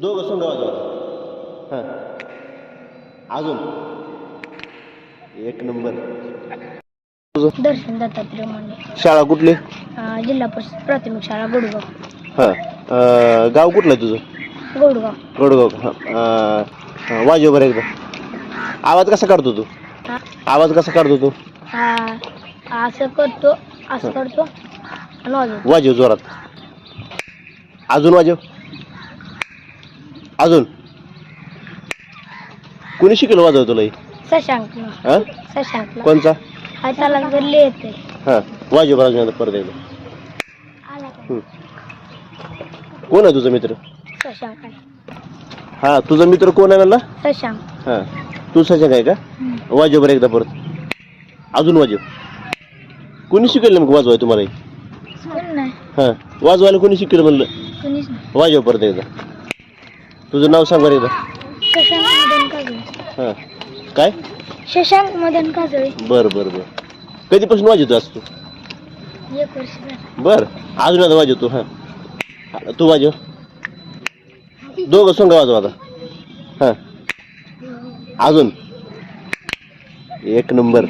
दोघं वाजवा. हां. अजून. एक नंबर. दर्शन दत्तात्रय माने शाळा कुठली? अं, जिल्हा परिषद प्राथमिक शाळा गोडगाव. हां. अं, गाव कुठलं आहे तुझं? गोडगाव. गोडगाव. हां. अं, वाजव बरं एकदा. आवाज कसा काढतो तू? हा. आवाज कसा काढतो तू? हा, असं करतो असं करतो आणि वाजवतो वाजव जोरात. अजून वाजव. अजून? कुणी शिकलं वाजव तुला हे? शशांक. हा? शशांकला कोणचा? हा हा वाजव अजून परत एकदा. हम्म. कोण आहे तुझा मित्र? शशांक. आहे हा तुझा मित्र कोण आहे म्हणला? शशांक. हा. तू सजग आहे का? वाजव बरं एकदा परत. अजून वाजव. कोणी शिकवलं मग वाजवाय तुम्हाला हे? कोण नाही. हा वाजवायला कोणी शिकवलं म्हणलं? कोणीच नाही. वाजव परत एकदा. तुझं नाव सांग बरं एकदा. शशांक मदन काजळे. हा. काय? शशांक मदन काजळे. बर बर बर. कधीपासून वाजवतो आज तू? एक वर्ष झालं. बर. अजून आता वाजवतो हा हा, तू वाजव. दोघं सोंग वाजव आता. हा. अजून. एक नंबर.